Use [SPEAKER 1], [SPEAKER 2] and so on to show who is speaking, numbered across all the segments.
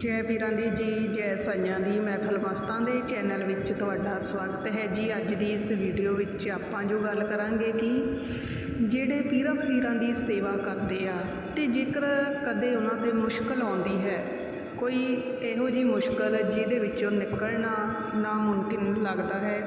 [SPEAKER 1] ਜੈ ਪੀਰਾਂ ਦੀ, ਜੀ ਜੈ ਸਾਈਆਂ ਦੀ ਮਹਿਫਲ ਮਸਤਾਂ ਦੇ ਚੈਨਲ ਵਿੱਚ ਤੁਹਾਡਾ ਸਵਾਗਤ ਹੈ ਜੀ। ਅੱਜ ਦੀ ਇਸ ਵੀਡੀਓ ਵਿੱਚ ਆਪਾਂ ਜੋ ਗੱਲ ਕਰਾਂਗੇ ਕਿ ਜਿਹੜੇ ਪੀਰਾਂ ਫਕੀਰਾਂ ਦੀ ਸੇਵਾ ਕਰਦੇ ਆ ਤੇ ਜੇਕਰ ਕਦੇ ਉਹਨਾਂ ਤੇ ਮੁਸ਼ਕਲ ਆਉਂਦੀ ਹੈ, ਕੋਈ ਇਹੋ ਜੀ ਮੁਸ਼ਕਲ ਜਿਹਦੇ ਵਿੱਚੋਂ ਨਿਕਲਣਾ ਨਾਮੁਮਕਿਨ ਲੱਗਦਾ ਹੈ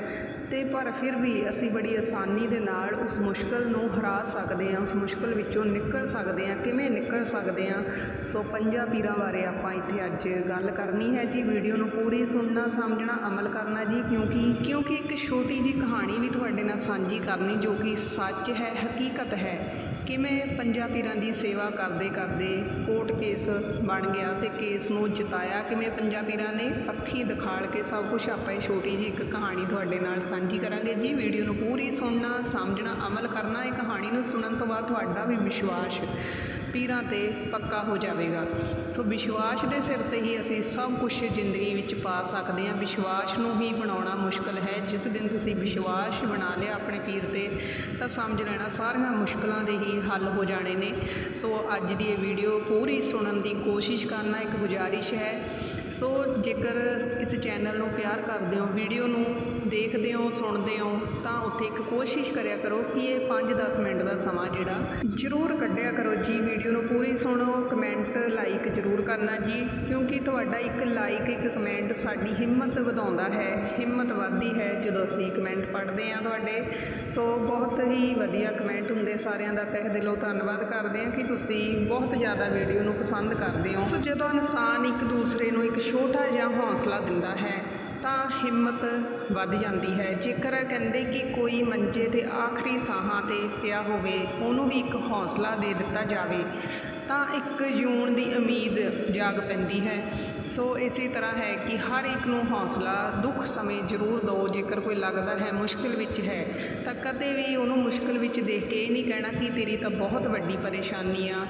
[SPEAKER 1] ਅਤੇ ਪਰ ਫਿਰ ਵੀ ਅਸੀਂ ਬੜੀ ਆਸਾਨੀ ਦੇ ਨਾਲ ਉਸ ਮੁਸ਼ਕਲ ਨੂੰ ਹਰਾ ਸਕਦੇ ਹਾਂ, ਉਸ ਮੁਸ਼ਕਲ ਵਿੱਚੋਂ ਨਿਕਲ ਸਕਦੇ ਹਾਂ। ਕਿਵੇਂ ਨਿਕਲ ਸਕਦੇ ਹਾਂ? ਸੋ ਪੰਜਾਂ ਪੀਰਾਂ ਬਾਰੇ ਆਪਾਂ ਇੱਥੇ ਅੱਜ ਗੱਲ ਕਰਨੀ ਹੈ ਜੀ। ਵੀਡੀਓ ਨੂੰ ਪੂਰੀ ਸੁਣਨਾ, ਸਮਝਣਾ, ਅਮਲ ਕਰਨਾ ਜੀ। ਕਿਉਂਕਿ ਕਿਉਂਕਿ ਇੱਕ ਛੋਟੀ ਜੀ ਕਹਾਣੀ ਵੀ ਤੁਹਾਡੇ ਨਾਲ ਸਾਂਝੀ ਕਰਨੀ ਜੋ ਕਿ ਸੱਚ ਹੈ, ਹਕੀਕਤ ਹੈ। ਕਿਵੇਂ ਪੰਜਾਂ ਪੀਰਾਂ ਦੀ ਸੇਵਾ ਕਰਦੇ ਕਰਦੇ ਕੋਰਟ ਕੇਸ ਬਣ ਗਿਆ ਤੇ ਕੇਸ ਨੂੰ ਜਿਤਾਇਆ? ਕਿਵੇਂ ਪੰਜਾਂ ਪੀਰਾਂ ਨੇ ਅੱਖੀ ਦਿਖਾਲ ਕੇ ਸਭ ਕੁਝ ਆਪਾਂ ਇਹ ਛੋਟੀ ਜੀ ਇੱਕ ਕਹਾਣੀ ਤੁਹਾਡੇ ਨਾਲ ਸਾਂਝੀ ਕਰਾਂਗੇ ਜੀ। ਵੀਡੀਓ ਨੂੰ ਪੂਰੀ ਸੁਣਨਾ, ਸਮਝਣਾ, ਅਮਲ ਕਰਨਾ, ਇਹ ਕਹਾਣੀ ਨੂੰ ਸੁਣਨ ਤੋਂ ਬਾਅਦ ਤੁਹਾਡਾ ਵੀ ਵਿਸ਼ਵਾਸ ਪੀਰਾਂ ਤੇ ਪੱਕਾ ਹੋ ਜਾਵੇਗਾ। ਸੋ ਵਿਸ਼ਵਾਸ ਦੇ ਸਿਰ ਤੇ ਹੀ ਅਸੀਂ ਸਭ ਕੁਝ ਜ਼ਿੰਦਗੀ ਵਿੱਚ ਪਾ ਸਕਦੇ ਹਾਂ। ਵਿਸ਼ਵਾਸ ਨੂੰ ਹੀ ਬਣਾਉਣਾ ਮੁਸ਼ਕਲ ਹੈ। ਜਿਸ ਦਿਨ ਤੁਸੀਂ ਵਿਸ਼ਵਾਸ ਬਣਾ ਲਿਆ ਆਪਣੇ ਪੀਰ ਤੇ, ਤਾਂ ਸਮਝ ਲੈਣਾ ਸਾਰੀਆਂ ਮੁਸ਼ਕਲਾਂ ਦੇ ਹੀ ਹੱਲ ਹੋ ਜਾਣੇ ਨੇ। ਸੋ ਅੱਜ ਦੀ ਇਹ ਵੀਡੀਓ ਪੂਰੀ ਸੁਣਨ ਦੀ ਕੋਸ਼ਿਸ਼ ਕਰਨਾ ਇੱਕ ਗੁਜ਼ਾਰਿਸ਼ ਹੈ। ਸੋ ਜੇਕਰ ਇਸ ਚੈਨਲ ਨੂੰ ਪਿਆਰ ਕਰਦੇ ਹੋ ਵੀਡੀਓ ਨੂੰ ਦੇਖਦੇ ਹੋ, ਸੁਣਦੇ ਹੋ, ਤਾਂ ਉੱਥੇ ਇੱਕ ਕੋਸ਼ਿਸ਼ ਕਰਿਆ ਕਰੋ ਕਿ ਇਹ 5-10 ਮਿੰਟ ਦਾ ਸਮਾਂ ਜਿਹੜਾ ਜ਼ਰੂਰ ਕੱਢਿਆ ਕਰੋ ਜੀ। ਵੀਡੀਓ ਨੂੰ ਪੂਰੀ ਸੁਣੋ ਕਮੈਂਟ ਲਾਈਕ ਜ਼ਰੂਰ ਕਰਨਾ ਜੀ, ਕਿਉਂਕਿ ਤੁਹਾਡਾ ਇੱਕ ਲਾਈਕ ਇੱਕ ਕਮੈਂਟ ਸਾਡੀ ਹਿੰਮਤ ਵਧਾਉਂਦਾ ਹੈ, ਹਿੰਮਤ ਵੱਧਦੀ ਹੈ ਜਦੋਂ ਅਸੀਂ ਕਮੈਂਟ ਪੜ੍ਹਦੇ ਹਾਂ ਤੁਹਾਡੇ। ਸੋ ਬਹੁਤ ਹੀ ਵਧੀਆ ਕਮੈਂਟ ਹੁੰਦੇ ਸਾਰਿਆਂ ਦਾ। ਤਹਿ ਦਿਲੋਂ ਧੰਨਵਾਦ ਕਰਦੇ ਹਾਂ ਕਿ ਤੁਸੀਂ ਬਹੁਤ ਜ਼ਿਆਦਾ ਵੀਡੀਓ ਨੂੰ ਪਸੰਦ ਕਰਦੇ ਹੋ। ਸੋ ਜਦੋਂ ਇਨਸਾਨ ਇੱਕ ਦੂਸਰੇ ਨੂੰ ਇੱਕ ਛੋਟਾ ਜਿਹਾ ਹੌਸਲਾ ਦਿੰਦਾ ਹੈ, ਤਾਂ ਹਿੰਮਤ ਵੱਧ ਜਾਂਦੀ ਹੈ। ਜੇਕਰ ਕਹਿੰਦੇ ਕਿ ਕੋਈ ਮੰਜੇ ਤੇ ਆਖਰੀ ਸਾਹਾਂ ਤੇ ਪਿਆ ਹੋਵੇ, ਉਹਨੂੰ ਵੀ ਇੱਕ ਹੌਸਲਾ ਦੇ ਦਿੱਤਾ ਜਾਵੇ, ਤਾਂ ਇੱਕ ਜੂਨ ਦੀ ਉਮੀਦ ਜਾਗ ਪੈਂਦੀ ਹੈ। ਸੋ ਇਸੇ ਤਰ੍ਹਾਂ ਹੈ ਕਿ ਹਰ ਇੱਕ ਨੂੰ ਹੌਸਲਾ ਦੁੱਖ ਸਮੇਂ ਜ਼ਰੂਰ ਦਿਓ। ਜੇਕਰ ਕੋਈ ਲੱਗਦਾ ਹੈ ਮੁਸ਼ਕਿਲ ਵਿੱਚ ਹੈ, ਤਾਂ ਕਦੇ ਵੀ ਉਹਨੂੰ ਮੁਸ਼ਕਿਲ ਵਿੱਚ ਦੇਖ ਕੇ ਇਹ ਨਹੀਂ ਕਹਿਣਾ ਕਿ ਤੇਰੀ ਤਾਂ ਬਹੁਤ ਵੱਡੀ ਪਰੇਸ਼ਾਨੀ ਆ।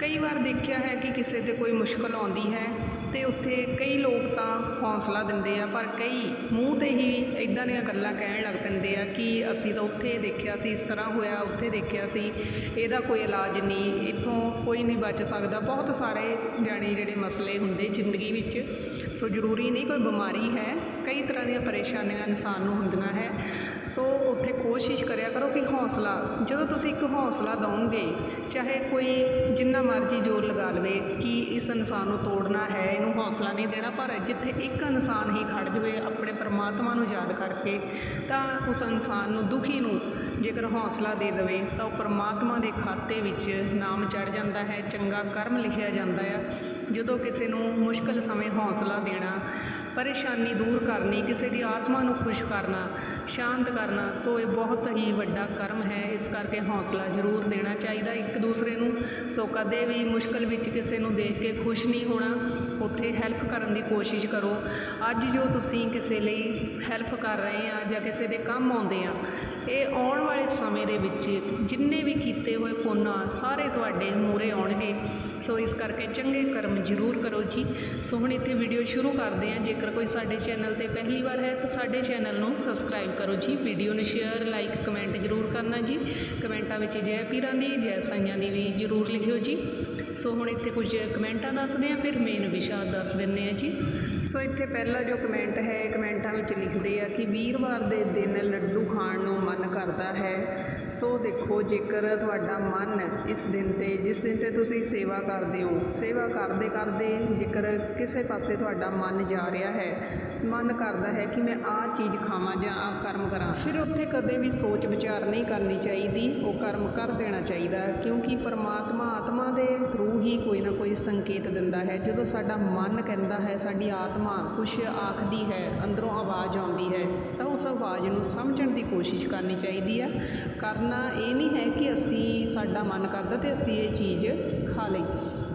[SPEAKER 1] ਕਈ ਵਾਰ ਦੇਖਿਆ ਹੈ ਕਿ ਕਿਸੇ ਤੇ ਕੋਈ ਮੁਸ਼ਕਲ ਆਉਂਦੀ ਹੈ ਅਤੇ ਉੱਥੇ ਕਈ ਲੋਕ ਤਾਂ ਹੌਂਸਲਾ ਦਿੰਦੇ ਆ, ਪਰ ਕਈ ਮੂੰਹ ਤੇ ਹੀ ਇੱਦਾਂ ਦੀਆਂ ਗੱਲਾਂ ਕਹਿਣ ਲੱਗ ਪੈਂਦੇ ਆ ਕਿ ਅਸੀਂ ਤਾਂ ਉੱਥੇ ਦੇਖਿਆ ਸੀ, ਇਸ ਤਰ੍ਹਾਂ ਹੋਇਆ, ਉੱਥੇ ਦੇਖਿਆ ਸੀ, ਇਹਦਾ ਕੋਈ ਇਲਾਜ ਨਹੀਂ, ਇੱਥੋਂ ਕੋਈ ਨਹੀਂ ਬਚ ਸਕਦਾ। ਬਹੁਤ ਸਾਰੇ ਜਾਣੇ ਜਿਹੜੇ ਮਸਲੇ ਹੁੰਦੇ ਜ਼ਿੰਦਗੀ ਵਿੱਚ, ਸੋ ਜ਼ਰੂਰੀ ਨਹੀਂ ਕੋਈ ਬਿਮਾਰੀ ਹੈ। ਕਈ ਤਰ੍ਹਾਂ ਦੀਆਂ ਪਰੇਸ਼ਾਨੀਆਂ ਇਨਸਾਨ ਨੂੰ ਹੁੰਦੀਆਂ ਹੈ। ਸੋ ਉੱਥੇ ਕੋਸ਼ਿਸ਼ ਕਰਿਆ ਕਰੋ ਕਿ ਹੌਸਲਾ, ਜਦੋਂ ਤੁਸੀਂ ਇੱਕ ਹੌਸਲਾ ਦਵੋਗੇ, ਚਾਹੇ ਕੋਈ ਜਿੰਨਾ ਮਰਜ਼ੀ ਜ਼ੋਰ ਲਗਾ ਲਵੇ ਕਿ ਇਸ ਇਨਸਾਨ ਨੂੰ ਤੋੜਨਾ ਹੈ, ਇਹਨੂੰ ਹੌਸਲਾ ਨਹੀਂ ਦੇਣਾ, ਪਰ ਜਿੱਥੇ ਇੱਕ ਇਨਸਾਨ ਹੀ ਖੜ ਜਵੇ, ਆਪਣੇ ਪਰਮਾਤਮਾ ਨੂੰ ਯਾਦ ਕਰਕੇ, ਤਾਂ ਉਸ ਇਨਸਾਨ ਨੂੰ ਦੁਖੀ ਨੂੰ ਜੇਕਰ ਹੌਸਲਾ ਦੇ ਦੇਵੇ, ਤਾਂ ਉਹ ਪਰਮਾਤਮਾ ਦੇ ਖਾਤੇ ਵਿੱਚ ਨਾਮ ਚੜ ਜਾਂਦਾ ਹੈ, ਚੰਗਾ ਕਰਮ ਲਿਖਿਆ ਜਾਂਦਾ ਆ। ਜਦੋਂ ਕਿਸੇ ਨੂੰ ਮੁਸ਼ਕਲ ਸਮੇਂ ਹੌਸਲਾ ਦੇਣਾ ਪਰੇਸ਼ਾਨੀ ਦੂਰ ਕਰਨੀ ਕਿਸੇ ਦੀ ਆਤਮਾ ਨੂੰ ਖੁਸ਼ ਕਰਨਾ ਸ਼ਾਂਤ ਕਰਨਾ, ਸੋ ਇਹ ਬਹੁਤ ਹੀ ਵੱਡਾ ਕਰਮ ਹੈ। ਇਸ ਕਰਕੇ ਹੌਸਲਾ ਜ਼ਰੂਰ ਦੇਣਾ ਚਾਹੀਦਾ ਇੱਕ ਦੂਸਰੇ ਨੂੰ। ਸੋ ਕਦੇ ਵੀ ਮੁਸ਼ਕਲ ਵਿੱਚ ਕਿਸੇ ਨੂੰ ਦੇਖ ਕੇ ਖੁਸ਼ ਨਹੀਂ ਹੋਣਾ, ਉੱਥੇ ਹੈਲਪ ਕਰਨ ਦੀ ਕੋਸ਼ਿਸ਼ ਕਰੋ। ਅੱਜ ਜੋ ਤੁਸੀਂ ਕਿਸੇ ਲਈ ਹੈਲਪ ਕਰ ਰਹੇ ਆ ਜਾਂ ਕਿਸੇ ਦੇ ਕੰਮ ਆਉਂਦੇ ਆ, ਇਹ ਆਉਣ ਵਾਲੇ ਸਮੇਂ ਦੇ ਵਿੱਚ ਜਿੰਨੇ ਵੀ ਕੀਤੇ ਹੋਏ ਪੁੰਨ ਆ, ਸਾਰੇ ਤੁਹਾਡੇ ਮੂਰੇ ਆਉਣਗੇ। ਸੋ ਇਸ ਕਰਕੇ ਚੰਗੇ ਕਰਮ ਜ਼ਰੂਰ ਕਰੋ ਜੀ। ਸੋ ਹੁਣ ਇੱਥੇ ਵੀਡੀਓ ਸ਼ੁਰੂ ਕਰਦੇ ਹਾਂ ਜੇਕਰ ਕੋਈ ਸਾਡੇ ਚੈਨਲ ਤੇ ਪਹਿਲੀ ਵਾਰ ਹੈ ਤਾਂ ਸਾਡੇ ਚੈਨਲ ਨੂੰ ਸਬਸਕ੍ਰਾਈਬ ਕਰੋ ਜੀ ਵੀਡੀਓ ਨੂੰ ਸ਼ੇਅਰ ਲਾਈਕ ਕਮੈਂਟ ਜ਼ਰੂਰ ਕਰਨਾ ਜੀ। ਕਮੈਂਟਾਂ ਵਿੱਚ ਜੈ ਪੀਰਾਂ ਦੀ, ਜੈ ਸਾਈਆਂ ਦੀ ਵੀ ਜ਼ਰੂਰ ਲਿਖਿਓ ਜੀ। ਸੋ ਹੁਣ ਇੱਥੇ ਕੁਝ ਕਮੈਂਟਾਂ ਦੱਸਦੇ ਹਾਂ ਫਿਰ ਮੇਨ ਵਿਸ਼ਾ ਦੱਸ ਦਿੰਦੇ ਹਾਂ ਜੀ। ਸੋ ਇੱਥੇ ਪਹਿਲਾ ਜੋ ਕਮੈਂਟ ਹੈ ਕਮੈਂਟਾਂ ਵਿੱਚ ਲਿਖਦੇ ਆ ਕਿ ਵੀਰਵਾਰ ਦੇ ਦਿਨ ਲੱਡੂ ਖਾਣ ਨੂੰ ਮਨ ਕਰਦਾ ਹੈ। ਸੋ ਦੇਖੋ, ਜੇਕਰ ਤੁਹਾਡਾ ਮਨ ਇਸ ਦਿਨ ਤੇ, ਜਿਸ ਦਿਨ ਤੇ ਤੁਸੀਂ ਸੇਵਾ ਕਰਦੇ ਹੋ, ਸੇਵਾ ਕਰਦੇ ਕਰਦੇ ਜੇਕਰ ਕਿਸੇ ਪਾਸੇ ਤੁਹਾਡਾ ਮਨ ਜਾ ਰਿਹਾ ਹੈ, ਮਨ ਕਰਦਾ ਹੈ ਕਿ ਮੈਂ ਆਹ ਚੀਜ਼ ਖਾਵਾਂ ਜਾਂ ਆਹ ਕਰਮ ਕਰਾਂ, ਫਿਰ ਉੱਥੇ ਕਦੇ ਵੀ ਸੋਚ ਵਿਚਾਰ ਨਹੀਂ ਕਰਨੀ ਚਾਹੀਦੀ। ਉਹ ਕਰਮ ਕਰ ਦੇਣਾ ਚਾਹੀਦਾ, ਕਿਉਂਕਿ ਪਰਮਾਤਮਾ ਆਤਮਾ ਦੇ ਥਰੂ ਹੀ ਕੋਈ ਨਾ ਕੋਈ ਸੰਕੇਤ ਦਿੰਦਾ ਹੈ। ਜਦੋਂ ਸਾਡਾ ਮਨ ਕਹਿੰਦਾ ਹੈ, ਸਾਡੀ ਆਤਮਾ ਕੁਝ ਆਖਦੀ ਹੈ, ਅੰਦਰੋਂ ਆਵਾਜ਼ ਆਉਂਦੀ ਹੈ, ਤਾਂ ਉਸ ਆਵਾਜ਼ ਨੂੰ ਸਮਝਣ ਦੀ ਕੋਸ਼ਿਸ਼ ਕਰਨੀ ਚਾਹੀਦੀ ਆ ਕਰਨਾ ਇਹ ਨਹੀਂ ਹੈ ਕਿ ਅਸੀਂ ਸਾਡਾ ਮਨ ਕਰਦਾ ਤੇ ਅਸੀਂ ਇਹ ਚੀਜ਼ ਖਾ ਲਈ।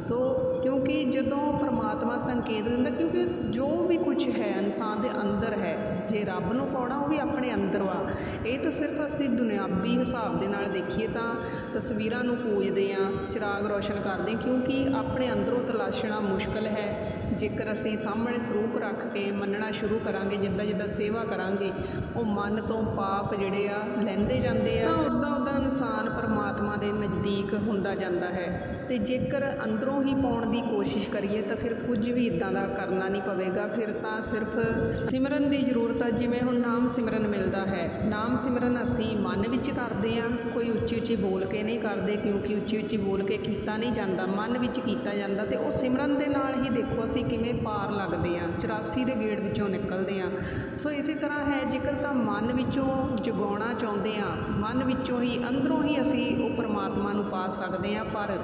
[SPEAKER 1] ਸੋ ਕਿਉਂਕਿ ਜਦੋਂ ਪ੍ਰਮਾਤਮਾ ਸੰਕੇਤ ਦਿੰਦਾ, ਕਿਉਂਕਿ ਜੋ ਵੀ ਕੁਝ ਹੈ, ਇਨਸਾਨ ਦੇ ਅੰਦਰ ਹੈ ਜੇ ਰੱਬ ਨੂੰ ਪਾਉਣਾ ਉਹ ਵੀ ਆਪਣੇ ਅੰਦਰ ਆ ਇਹ ਤਾਂ ਸਿਰਫ ਅਸੀਂ ਦੁਨਿਆਵੀ ਹਿਸਾਬ ਦੇ ਨਾਲ ਦੇਖੀਏ ਤਾਂ ਤਸਵੀਰਾਂ ਨੂੰ ਪੂਜਦੇ ਆ ਚਿਰਾਗ ਰੋਸ਼ਨ ਕਰਦੇ ਕਿਉਂਕਿ ਆਪਣੇ ਅੰਦਰੋਂ ਤਲਾਸ਼ਣਾ ਮੁਸ਼ਕਲ ਹੈ। ਜੇਕਰ ਅਸੀਂ ਸਾਹਮਣੇ ਸਰੂਪ ਰੱਖ ਕੇ ਮੰਨਣਾ ਸ਼ੁਰੂ ਕਰਾਂਗੇ, ਜਿੱਦਾਂ ਜਿੱਦਾਂ ਸੇਵਾ ਕਰਾਂਗੇ, ਉਹ ਮਨ ਤੋਂ ਪਾਪ ਜਿਹੜੇ ਆ ਲੈਂਦੇ ਜਾਂਦੇ ਆ। ਤਾਂ ਉਦਾਂ ਉਦਾਂ ਇਨਸਾਨ ਪਰਮਾਤਮਾ ਦੇ ਨਜ਼ਦੀਕ ਹੁੰਦਾ ਜਾਂਦਾ ਹੈ। ਤੇ ਜੇਕਰ ਅੰਦਰੋਂ ਹੀ ਪਾਉਣ ਦੀ ਕੋਸ਼ਿਸ਼ ਕਰੀਏ ਤਾਂ ਫਿਰ ਕੁਝ ਵੀ ਇਦਾਂ ਦਾ ਕਰਨਾ ਨਹੀਂ ਪਵੇਗਾ। ਫਿਰ ਤਾਂ ਸਿਰਫ ਸਿਮਰਨ ਦੀ ਜ਼ਰੂਰਤ ਤਾਂ ਜਿਵੇਂ ਹੁਣ ਨਾਮ ਸਿਮਰਨ ਮਿਲਦਾ ਹੈ। ਨਾਮ ਸਿਮਰਨ ਅਸੀਂ ਮਨ ਵਿੱਚ ਕਰਦੇ ਹਾਂ। ਕੋਈ ਉੱਚੀ ਉੱਚੀ ਬੋਲ ਕੇ ਨਹੀਂ ਕਰਦੇ, ਕਿਉਂਕਿ ਉੱਚੀ ਉੱਚੀ ਬੋਲ ਕੇ ਕੀਤਾ ਨਹੀਂ ਜਾਂਦਾ। ਮਨ ਵਿੱਚ ਕੀਤਾ ਜਾਂਦਾ ਤੇ ਉਹ ਸਿਮਰਨ ਦੇ ਨਾਲ ਹੀ ਦੇਖੋ ਅਸੀਂ ਕਿਵੇਂ ਪਾਰ ਲੱਗਦੇ ਹਾਂ। 84 ਦੇ ਗੇੜ ਵਿੱਚੋਂ ਨਿਕਲਦੇ ਹਾਂ। ਸੋ ਇਸੇ ਤਰ੍ਹਾਂ ਹੈ, ਜੇਕਰ ਤਾਂ ਮਨ ਵਿੱਚੋਂ ਜਗਾਉਣਾ ਚਾਹੁੰਦੇ ਹਾਂ, ਮਨ ਵਿੱਚੋਂ ਹੀ, ਅੰਦਰੋਂ ਹੀ ਅਸੀਂ ਉਹ ਪਰਮਾਤਮਾ ਨੂੰ ਪਾ ਸਕਦੇ ਹਾਂ। ਪਰ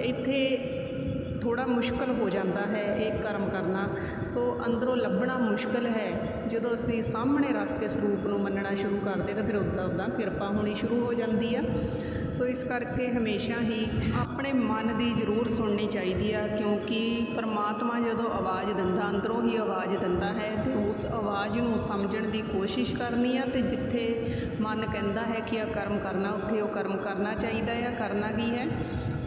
[SPEAKER 1] ਇੱਥੇ ਥੋੜਾ ਮੁਸ਼ਕਲ ਹੋ ਜਾਂਦਾ ਹੈ ਇਹ ਕਰਮ ਕਰਨਾ। ਸੋ ਅੰਦਰੋਂ ਲੱਭਣਾ ਮੁਸ਼ਕਲ ਹੈ। ਜਦੋਂ ਅਸੀਂ ਸਾਹਮਣੇ ਰੱਖ ਕੇ ਸਰੂਪ ਨੂੰ ਮੰਨਣਾ ਸ਼ੁਰੂ ਕਰਦੇ ਤਾਂ ਫਿਰ ਉੱਦਾਂ ਉੱਦਾਂ ਕਿਰਪਾ ਹੋਣੀ ਸ਼ੁਰੂ ਹੋ ਜਾਂਦੀ ਆ। ਸੋ ਇਸ ਕਰਕੇ ਹਮੇਸ਼ਾ ਹੀ ਆਪਣੇ ਮਨ ਦੀ ਜ਼ਰੂਰ ਸੁਣਨੀ ਚਾਹੀਦੀ ਆ, ਕਿਉਂਕਿ ਪਰਮਾਤਮਾ ਜਦੋਂ ਆਵਾਜ਼ ਦਿੰਦਾ, ਅੰਦਰੋਂ ਹੀ ਆਵਾਜ਼ ਦਿੰਦਾ ਹੈ ਤੇ ਉਸ ਆਵਾਜ਼ ਨੂੰ ਸਮਝਣ ਦੀ ਕੋਸ਼ਿਸ਼ ਕਰਨੀ ਆ ਤੇ ਜਿੱਥੇ ਮਨ ਕਹਿੰਦਾ ਹੈ ਕਿ ਆ ਕਰਮ ਕਰਨਾ, ਉੱਥੇ ਉਹ ਕਰਮ ਕਰਨਾ ਚਾਹੀਦਾ ਆ। ਕਰਨਾ ਕੀ ਹੈ?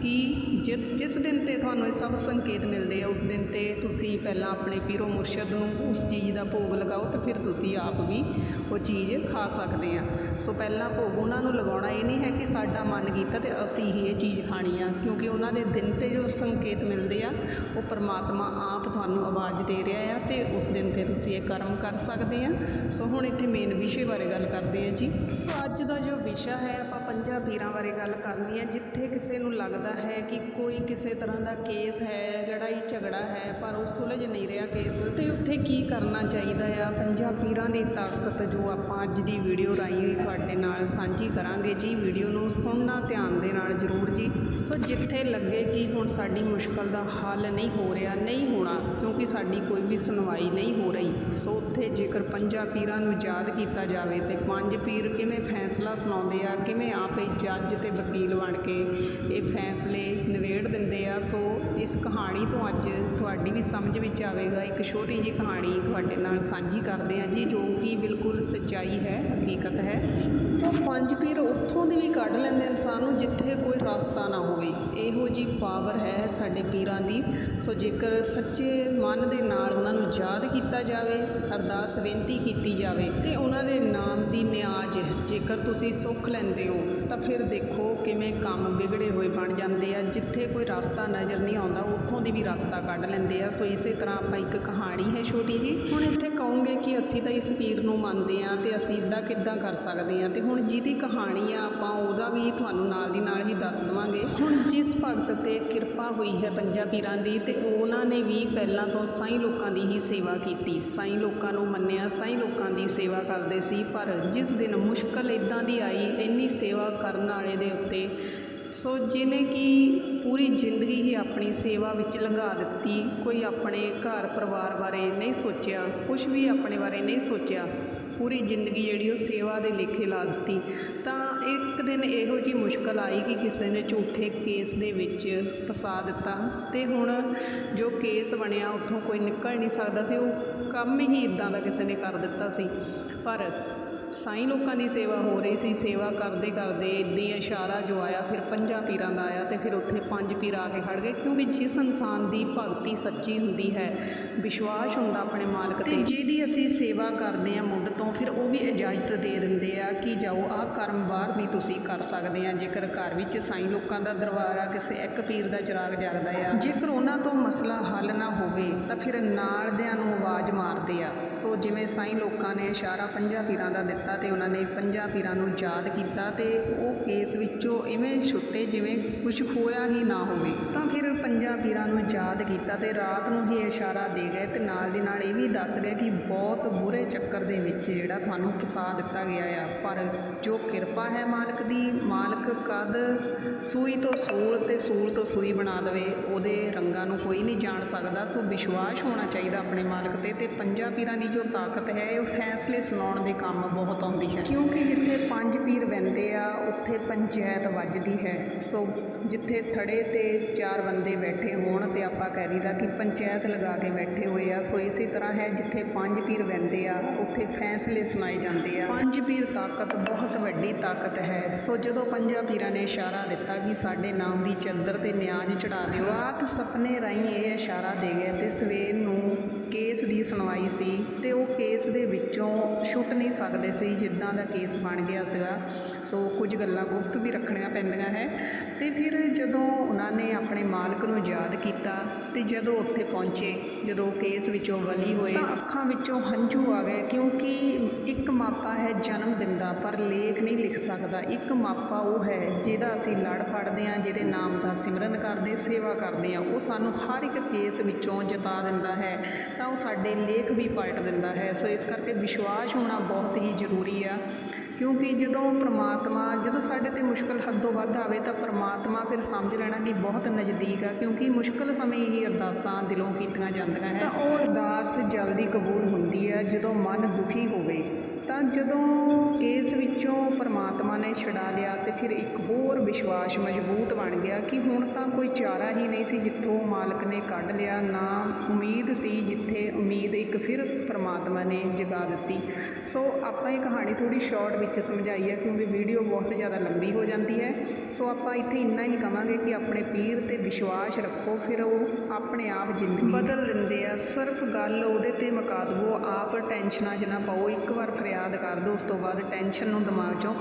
[SPEAKER 1] ਕਿ ਜਿਸ ਜਿਸ ਦਿਨ ਤੇ ਤੁਹਾਨੂੰ ਇਸ ਸਭ ਸੰਕੇਤ ਮਿਲਦੇ ਆ ਉਸ ਦਿਨ ਤੇ ਤੁਸੀਂ ਪਹਿਲਾਂ ਆਪਣੇ ਪੀਰੋ ਮੁਰਸ਼ਦ ਨੂੰ ਉਸ ਚੀਜ਼ ਦਾ ਭੋਗ ਲਗਾਓ ਤਾਂ ਫਿਰ ਤੁਸੀਂ ਆਪ ਵੀ ਉਹ ਚੀਜ਼ ਖਾ ਸਕਦੇ ਆ। ਸੋ ਪਹਿਲਾਂ ਭੋਗ ਉਹਨਾਂ ਨੂੰ ਲਗਾਉਣਾ ਇਹ ਨਹੀਂ ਹੈ ਕਿ ਸਾਡਾ ਮਨ ਕੀਤਾ ਤੇ ਅਸੀਂ ਹੀ ਇਹ ਚੀਜ਼ ਖਾਣੀ ਆ, ਕਿਉਂਕਿ ਉਹਨਾਂ ਦੇ ਦਿਨ ਤੇ ਜੋ ਸੰਕੇਤ ਮਿਲਦੇ ਆ, ਉਹ ਪਰਮਾਤਮਾ ਆਪ ਤੁਹਾਨੂੰ ਆਵਾਜ਼ ਦੇ ਰਿਹਾ ਆ ਤੇ ਉਸ ਦਿਨ ਤੇ ਤੁਸੀਂ ਇਹ ਕਰਮ ਕਰ ਸਕਦੇ ਆ। ਸੋ ਹੁਣ ਇੱਥੇ ਮੇਨ ਵਿਸ਼ੇ ਬਾਰੇ ਗੱਲ ਕਰਦੇ ਆ ਜੀ। ਸੋ ਅੱਜ ਦਾ ਜੋ ਵਿਸ਼ਾ ਹੈ, ਆਪਾਂ ਪੰਜਾਂ ਪੀਰਾਂ ਬਾਰੇ ਗੱਲ ਕਰਨੀ ਹੈ ਜਿੱਥੇ ਕਿਸੇ ਨੂੰ ਲੱਗਦਾ ਹੈ ਕਿ ਕੋਈ ਕਿਸੇ ਤਰ੍ਹਾਂ ਦਾ ਕੇਸ ਹੈ ਲੜਾਈ ਝਗੜਾ ਹੈ, ਪਰ ਉਹ ਸੁਲਝ ਨਹੀਂ ਰਿਹਾ ਕੇਸ। ਤੇ ਉੱਥੇ ਕੀ ਕਰਨਾ ਚਾਹੀਦਾ ਆ? ਪੰਜਾਂ ਪੀਰਾਂ ਦੀ ਤਾਕਤ ਜੋ ਆਪਾਂ ਅੱਜ ਦੀ ਵੀਡੀਓ ਰਾਹੀਂ ਤੁਹਾਡੇ ਨਾਲ ਸਾਂਝੀ ਕਰਾਂਗੇ ਜੀ, ਵੀਡੀਓ ਨੂੰ ਸੁਣਨਾ ਧਿਆਨ ਦੇ ਨਾਲ ਜ਼ਰੂਰ ਜੀ। ਸੋ ਜਿੱਥੇ ਲੱਗੇ ਕਿ ਹੁਣ ਸਾਡੀ ਮੁਸ਼ਕਲ ਦਾ ਹੱਲ ਨਹੀਂ ਹੋ ਰਿਹਾ, ਨਹੀਂ ਹੋਣਾ, ਕਿਉਂਕਿ ਸਾਡੀ ਕੋਈ ਵੀ ਸੁਣਵਾਈ ਨਹੀਂ ਹੋ ਰਹੀ, ਸੋ ਉੱਥੇ ਜੇਕਰ ਪੰਜਾਂ ਪੀਰਾਂ ਨੂੰ ਯਾਦ ਕੀਤਾ ਜਾਵੇ ਤੇ ਪੰਜ ਪੀਰ ਕਿਵੇਂ ਫੈਸਲਾ ਸੁਣਾਉਂਦੇ ਆ, ਕਿਵੇਂ ਆਪੇ ਜੱਜ ਤੇ ਵਕੀਲ ਬਣ ਕੇ ਇਹ ਫੈਸਲੇ ਨਿਬੇੜ ਦਿੰਦੇ ਸੋ ਇਸ ਕਹਾਣੀ ਤੋਂ ਅੱਜ ਤੁਹਾਡੀ ਵੀ ਸਮਝ ਵਿੱਚ ਆਵੇਗਾ। ਇੱਕ ਛੋਟੀ ਜਿਹੀ ਕਹਾਣੀ ਤੁਹਾਡੇ ਨਾਲ ਸਾਂਝੀ ਕਰਦੇ ਹਾਂ ਜੀ, ਜੋ ਕਿ ਬਿਲਕੁਲ ਸੱਚਾਈ ਹੈ, ਹਕੀਕਤ ਹੈ। ਸੋ ਪੰਜ ਪੀਰ ਉੱਥੋਂ ਦੀ ਵੀ ਕੱਢ ਲੈਂਦੇ ਇਨਸਾਨ ਨੂੰ ਜਿੱਥੇ ਕੋਈ ਰਸਤਾ ਨਾ ਹੋਵੇ। ਇਹੋ ਜੀ ਪਾਵਰ ਹੈ ਸਾਡੇ ਪੀਰਾਂ ਦੀ। ਸੋ ਜੇਕਰ ਸੱਚੇ ਮਨ ਦੇ ਨਾਲ ਉਹਨਾਂ ਨੂੰ ਯਾਦ ਕੀਤਾ ਜਾਵੇ, ਅਰਦਾਸ ਬੇਨਤੀ ਕੀਤੀ ਜਾਵੇ, ਤੇ ਉਹਨਾਂ ਦੇ ਨਾਮ ਦੀ ਨਿਆਜ ਜੇਕਰ ਤੁਸੀਂ ਸੁੱਖ ਲੈਂਦੇ ਹੋ, ਤਾਂ ਫਿਰ ਦੇਖੋ ਕਿਵੇਂ ਕੰਮ ਵਿਗੜੇ ਹੋਏ ਬਣ ਜਾਂਦੇ ਆ, ਜਿੱਥੇ ਕੋਈ ਰਸਤਾ ਨਜ਼ਰ ਨਹੀਂ ਆਉਂਦਾ, ਉੱਥੋਂ ਦੀ ਵੀ ਰਸਤਾ ਕੱਢ ਲੈਂਦੇ ਆ। ਸੋ ਇਸੇ ਤਰ੍ਹਾਂ ਆਪਾਂ ਇੱਕ ਕਹਾਣੀ ਹੈ ਛੋਟੀ ਜੀ ਹੁਣ ਇੱਥੇ ਕਹੋਗੇ ਕਿ ਅਸੀਂ ਤਾਂ ਇਸ ਪੀਰ ਨੂੰ ਮੰਨਦੇ ਆ ਤੇ ਅਸੀਂ ਇਦਾਂ ਕਿੱਦਾਂ ਕਰ ਸਕਦੇ ਆ ਤੇ ਹੁਣ ਜਿਹਦੀ ਕਹਾਣੀ ਆ, ਆਪਾਂ ਉਹਦਾ ਵੀ ਤੁਹਾਨੂੰ ਨਾਲ ਦੀ ਨਾਲ ਹੀ ਦੱਸ ਦਵਾਂਗੇ। ਹੁਣ ਜਿਸ ਭਗਤ ਤੇ ਕਿਰਪਾ ਹੋਈ ਹੈ ਪੰਜਾਂ ਪੀਰਾਂ ਦੀ, ਤੇ ਉਹਨਾਂ ਨੇ ਵੀ ਪਹਿਲਾਂ ਤੋਂ ਸਾਈਂ ਲੋਕਾਂ ਦੀ ਹੀ ਸੇਵਾ ਕੀਤੀ। ਸਾਈਂ ਲੋਕਾਂ ਨੂੰ ਮੰਨਿਆ, ਸਾਈਂ ਲੋਕਾਂ ਦੀ ਸੇਵਾ ਕਰਦੇ ਸੀ, ਪਰ ਜਿਸ ਦਿਨ ਮੁਸ਼ਕਲ ਇਦਾਂ ਦੀ ਆਈ, ਇੰਨੀ ਸੇਵਾ ਕਰਨ ਵਾਲੇ ਦੇ ਉੱਤੇ ਸੋ ਜਿਹਨੇ ਕਿ ਪੂਰੀ ਜ਼ਿੰਦਗੀ ਹੀ ਆਪਣੀ ਸੇਵਾ ਵਿੱਚ ਲੰਘਾ ਦਿੱਤੀ, ਕੋਈ ਆਪਣੇ ਘਰ ਪਰਿਵਾਰ ਬਾਰੇ ਨਹੀਂ ਸੋਚਿਆ ਕੁਝ ਵੀ ਆਪਣੇ ਬਾਰੇ ਨਹੀਂ ਸੋਚਿਆ, ਪੂਰੀ ਜ਼ਿੰਦਗੀ ਜਿਹੜੀ ਉਹ ਸੇਵਾ ਦੇ ਲੇਖੇ ਲਾ ਦਿੱਤੀ। ਤਾਂ ਇੱਕ ਦਿਨ ਇਹੋ ਜੀ ਮੁਸ਼ਕਲ ਆਈ ਕਿ ਕਿਸੇ ਨੇ ਝੂਠੇ ਕੇਸ ਦੇ ਵਿੱਚ ਫਸਾ ਦਿੱਤਾ ਤੇ ਹੁਣ ਜੋ ਕੇਸ ਬਣਿਆ ਉੱਥੋਂ ਕੋਈ ਨਿਕਲ ਨਹੀਂ ਸਕਦਾ ਸੀ, ਉਹ ਕੰਮ ਹੀ ਇਦਾਂ ਦਾ ਕਿਸੇ ਨੇ ਕਰ ਦਿੱਤਾ ਸੀ। ਪਰ ਸਾਈਂ ਲੋਕਾਂ ਦੀ ਸੇਵਾ ਹੋ ਰਹੀ ਸੀ, ਸੇਵਾ ਕਰਦੇ ਕਰਦੇ ਇੱਦਾਂ ਇਸ਼ਾਰਾ ਜੋ ਆਇਆ, ਫਿਰ ਪੰਜਾਂ ਪੀਰਾਂ ਦਾ ਆਇਆ ਤੇ ਫਿਰ ਉੱਥੇ ਪੰਜ ਪੀਰ ਆ ਕੇ ਖੜ ਗਏ, ਕਿਉਂਕਿ ਜਿਸ ਇਨਸਾਨ ਦੀ ਭਗਤੀ ਸੱਚੀ ਹੁੰਦੀ ਹੈ, ਵਿਸ਼ਵਾਸ ਹੁੰਦਾ ਆਪਣੇ ਮਾਲਕ ਤੇ। ਜਿਹਦੀ ਅਸੀਂ ਸੇਵਾ ਕਰਦੇ ਆ ਮੁੱਢ ਤੋਂ, ਫਿਰ ਉਹ ਵੀ ਇਜਾਜ਼ਤ ਦੇ ਦਿੰਦੇ ਆ ਕਿ ਜਾਓ, ਆਹ ਕਰਮ ਬਾਹਰ ਵੀ ਤੁਸੀਂ ਕਰ ਸਕਦੇ ਆ ਜੇਕਰ ਘਰ ਵਿੱਚ ਸਾਈਂ ਲੋਕਾਂ ਦਾ ਦਰਬਾਰ ਆ, ਕਿਸੇ ਇੱਕ ਪੀਰ ਦਾ ਚਿਰਾਗ ਜਗਦਾ ਆ। ਜੇਕਰ ਉਹਨਾਂ ਤੋਂ ਮਸਲਾ ਹੱਲ ਨਾ ਹੋਵੇ, ਤਾਂ ਫਿਰ ਨਾਲਦਿਆਂ ਨੂੰ ਆਵਾਜ਼ ਮਾਰਦੇ ਆ। ਸੋ ਜਿਵੇਂ ਸਾਈਂ ਲੋਕਾਂ ਨੇ ਇਸ਼ਾਰਾ ਪੰਜਾਂ ਪੀਰਾਂ ਦਾ ਦਿੱਤਾ ਅਤੇ ਉਹਨਾਂ ਨੇ ਪੰਜਾਂ ਪੀਰਾਂ ਨੂੰ ਯਾਦ ਕੀਤਾ ਅਤੇ ਉਹ ਕੇਸ ਵਿੱਚੋਂ ਇਵੇਂ ਛੁੱਟੇ ਜਿਵੇਂ ਕੁਛ ਹੋਇਆ ਹੀ ਨਾ ਹੋਵੇ। ਤਾਂ ਫਿਰ ਪੰਜਾਂ ਪੀਰਾਂ ਨੂੰ ਯਾਦ ਕੀਤਾ ਅਤੇ ਰਾਤ ਨੂੰ ਹੀ ਇਸ਼ਾਰਾ ਦੇ ਗਏ ਅਤੇ ਨਾਲ ਦੀ ਨਾਲ ਇਹ ਵੀ ਦੱਸ ਗਏ ਕਿ ਬਹੁਤ ਬੁਰੇ ਚੱਕਰ ਦੇ ਵਿੱਚ ਜਿਹੜਾ ਤੁਹਾਨੂੰ ਫਸਾ ਦਿੱਤਾ ਗਿਆ ਆ। ਪਰ ਜੋ ਕਿਰਪਾ ਹੈ ਮਾਲਕ ਦੀ, ਮਾਲਕ ਕਦ ਸੂਈ ਤੋਂ ਸੂਲ ਤੇ ਸੂਲ ਤੋਂ ਸੂਈ ਬਣਾ ਦੇਵੇ, ਉਹਦੇ ਰੰਗਾਂ ਨੂੰ ਕੋਈ ਨਹੀਂ ਜਾਣ ਸਕਦਾ। ਸੋ ਵਿਸ਼ਵਾਸ ਹੋਣਾ ਚਾਹੀਦਾ ਆਪਣੇ ਮਾਲਕ ਤੇ ਤੇ ਪੰਜਾਂ ਪੀਰਾਂ ਦੀ ਜੋ ਤਾਕਤ ਹੈ ਉਹ ਫੈਸਲੇ ਸੁਣਾਉਣ ਦੇ ਕੰਮ ਬਹੁਤ ਆਉਂਦੀ ਹੈ। ਕਿਉਂਕਿ ਜਿੱਥੇ ਪੰਜ ਪੀਰ ਬਹਿੰਦੇ ਆ, ਉੱਥੇ ਪੰਚਾਇਤ ਵੱਜਦੀ ਹੈ। ਸੋ ਜਿੱਥੇ ਥੜੇ ਤੇ ਚਾਰ ਬੰਦੇ ਬੈਠੇ ਹੋਣ ਤੇ ਆਪਾਂ ਕਹਿ ਦਈਦਾ ਕਿ ਪੰਚਾਇਤ ਲਗਾ ਕੇ ਬੈਠੇ ਹੋਏ ਆ। ਸੋ ਇਸੇ ਤਰ੍ਹਾਂ ਹੈ ਜਿੱਥੇ ਪੰਜ ਪੀਰ ਬਹਿੰਦੇ ਆ, ਉੱਥੇ ਫੈਸਲੇ ਸੁਣਾਏ ਜਾਂਦੇ ਆ। ਪੰਜ ਪੀਰ ਤਾਕਤ ਬਹੁਤ ਵੱਡੀ ਤਾਕਤ ਹੈ। ਸੋ ਜਦੋਂ ਪੰਜਾਂ ਪੀਰਾਂ ਨੇ ਇਸ਼ਾਰਾ ਦਿੱਤਾ ਕਿ ਸਾਡੇ ਨਾਮ ਦੀ ਚੰਦਰ ਤੇ ਨਿਆਜ਼ ਚੜਾ ਦਿਓ ਰਾਤ ਸੁਪਨੇ ਰਾਹੀਂ ਇਹ ਇਸ਼ਾਰਾ ਦੇ ਗਏ ਤੇ ਸਵੇਰ ਨੂੰ ਕੇਸ ਦੀ ਸੁਣਵਾਈ ਸੀ ਅਤੇ ਉਹ ਕੇਸ ਦੇ ਵਿੱਚੋਂ ਛੁੱਟ ਨਹੀਂ ਸਕਦੇ ਸੀ ਜਿੱਦਾਂ ਦਾ ਕੇਸ ਬਣ ਗਿਆ ਸੀਗਾ। ਸੋ ਕੁਝ ਗੱਲਾਂ ਗੁਪਤ ਵੀ ਰੱਖਣੀਆਂ ਪੈਂਦੀਆਂ ਹੈ। ਅਤੇ ਫਿਰ ਜਦੋਂ ਉਹਨਾਂ ਨੇ ਆਪਣੇ ਮਾਲਕ ਨੂੰ ਯਾਦ ਕੀਤਾ ਅਤੇ ਜਦੋਂ ਉੱਥੇ ਪਹੁੰਚੇ, ਜਦੋਂ ਕੇਸ ਵਿੱਚੋਂ ਬਲੀ ਹੋਏ ਤਾਂ ਅੱਖਾਂ ਵਿੱਚੋਂ ਹੰਝੂ ਆ ਗਏ ਕਿਉਂਕਿ ਇੱਕ ਮਾਪਾ ਹੈ ਜਨਮ ਦਿੰਦਾ ਪਰ ਲੇਖ ਨਹੀਂ ਲਿਖ ਸਕਦਾ। ਇੱਕ ਮਾਪਾ ਉਹ ਹੈ ਜਿਹਦਾ ਅਸੀਂ ਲੜ ਫੜਦੇ ਹਾਂ, ਜਿਹਦੇ ਨਾਮ ਦਾ ਸਿਮਰਨ ਕਰਦੇ, ਸੇਵਾ ਕਰਦੇ ਹਾਂ। ਉਹ ਸਾਨੂੰ ਹਰ ਇੱਕ ਕੇਸ ਵਿੱਚੋਂ ਜਿਤਾ ਦਿੰਦਾ ਹੈ। ਤਾਂ ਤਾਂ ਉਹ ਸਾਡੇ ਲੇਖ ਵੀ ਪਲਟ ਦਿੰਦਾ ਹੈ। ਸੋ ਇਸ ਕਰਕੇ ਵਿਸ਼ਵਾਸ ਹੋਣਾ ਬਹੁਤ ਹੀ ਜ਼ਰੂਰੀ ਆ। ਕਿਉਂਕਿ ਜਦੋਂ ਪ੍ਰਮਾਤਮਾ, ਜਦੋਂ ਸਾਡੇ ਤੇ ਮੁਸ਼ਕਲ ਹੱਦੋਂ ਵੱਧ ਆਵੇ ਤਾਂ ਪ੍ਰਮਾਤਮਾ ਫਿਰ ਸਮਝ ਲੈਣਾ ਕਿ ਬਹੁਤ ਨਜ਼ਦੀਕ ਆ। ਕਿਉਂਕਿ ਮੁਸ਼ਕਲ ਸਮੇਂ ਹੀ ਅਰਦਾਸਾਂ ਦਿਲੋਂ ਕੀਤੀਆਂ ਜਾਂਦੀਆਂ ਹੈ। ਤਾਂ ਉਹ ਅਰਦਾਸ ਜਲਦੀ ਕਬੂਲ ਹੁੰਦੀ ਹੈ ਜਦੋਂ ਮਨ ਦੁਖੀ ਹੋਵੇ। ਤਾਂ ਜਦੋਂ ਕੇਸ ਵਿੱਚੋਂ ਪਰਮਾਤਮਾ ਨੇ ਛਡਾ ਲਿਆ ਤੇ ਫਿਰ ਇੱਕ ਹੋਰ ਵਿਸ਼ਵਾਸ ਮਜ਼ਬੂਤ ਬਣ ਗਿਆ ਕਿ ਹੁਣ ਤਾਂ ਕੋਈ ਚਾਰਾ ਹੀ ਨਹੀਂ ਸੀ ਜਿੱਥੋਂ ਮਾਲਕ ਨੇ ਕੱਢ ਲਿਆ, ਨਾ ਉਮੀਦ ਸੀ ਜਿੱਥੇ ਉਮੀਦ ਇੱਕ ਫਿਰ ਪਰਮਾਤਮਾ ਨੇ ਜਗਾ ਦਿੱਤੀ। ਸੋ ਆਪਾਂ ਇਹ ਕਹਾਣੀ ਥੋੜੀ ਸ਼ਾਰਟ ਵਿੱਚ ਸਮਝਾਈ ਹੈ ਕਿਉਂਕਿ ਵੀਡੀਓ ਬਹੁਤ ਜ਼ਿਆਦਾ ਲੰਬੀ ਹੋ ਜਾਂਦੀ ਹੈ। ਸੋ ਆਪਾਂ ਇੱਥੇ ਇੰਨਾ ਹੀ ਕਵਾਂਗੇ ਕਿ ਆਪਣੇ ਪੀਰ ਤੇ ਵਿਸ਼ਵਾਸ ਰੱਖੋ, ਫਿਰ ਉਹ ਆਪਣੇ ਆਪ ਜ਼ਿੰਦਗੀ ਬਦਲ ਦਿੰਦੇ ਆ। ਸਿਰਫ ਗੱਲ ਉਹਦੇ ਤੇ ਮੁਕਾ ਦਵੋ ਆਪ ਟੈਨਸ਼ਨਾਂ 'ਚ ਨਾ ਪਾਓ। ਇੱਕ ਵਾਰ ਫਰਿਆਦ ਯਾਦ ਕਰ ਦਿਓ ਉਸ ਤੋਂ ਬਾਅਦ ਟੈਨਸ਼ਨ ਨੂੰ ਦਿਮਾਗ 'ਚੋਂ